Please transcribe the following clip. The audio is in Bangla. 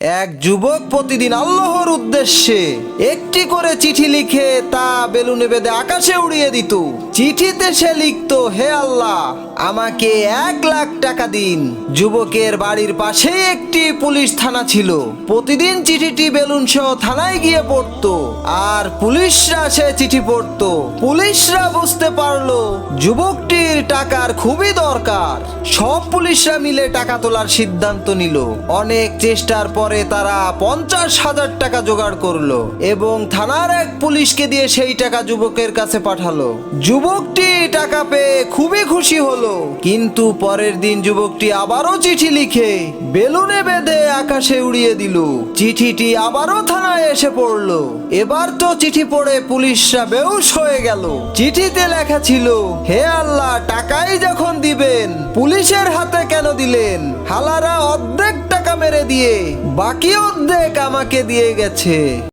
এক যুবক প্রতিদিন আল্লাহর উদ্দেশ্যে একটি করে চিঠি লিখে তা বেলুনে বেঁধে আকাশে উড়িয়ে দিত। চিঠিতে সে লিখত, হে আল্লাহ আমাকে এক লাখ টাকা দিন। যুবকের বাড়ির পাশে একটি পুলিশ থানা ছিল। প্রতিদিন চিঠিটি বেলুন সহ থানায় গিয়ে পড়তো। আর পুলিশরা সে চিঠি পড়তো। পুলিশরা বুঝতে পারল, যুবকটির টাকার খুবই দরকার। সব পুলিশরা মিলে টাকা তোলার সিদ্ধান্ত নিল। অনেক চেষ্টার পরে তারা পঞ্চাশ হাজার টাকা জোগাড় করল এবং থানার এক পুলিশকে দিয়ে সেই টাকা যুবকের কাছে পাঠালো। যুবকটি টাকা পেয়ে খুবই খুশি হলো কিন্তু পরের দিন যুবকটি আবারও চিঠি লিখে বেলুনে বেঁধে আকাশে উড়িয়ে দিল। চিঠিটি আবারও থানায় এসে পড়ল। এবার তো চিঠি পড়ে পুলিশরা বেউস হয়ে গেল। চিঠিতে লেখা ছিল, হে আল্লাহ, টাকাই যখন দিবেন, পুলিশের হাতে কেন দিলেন? হালারা অর্ধেক টাকা মেরে দিয়ে, বাকি অর্ধেক আমাকে দিয়ে গেছে।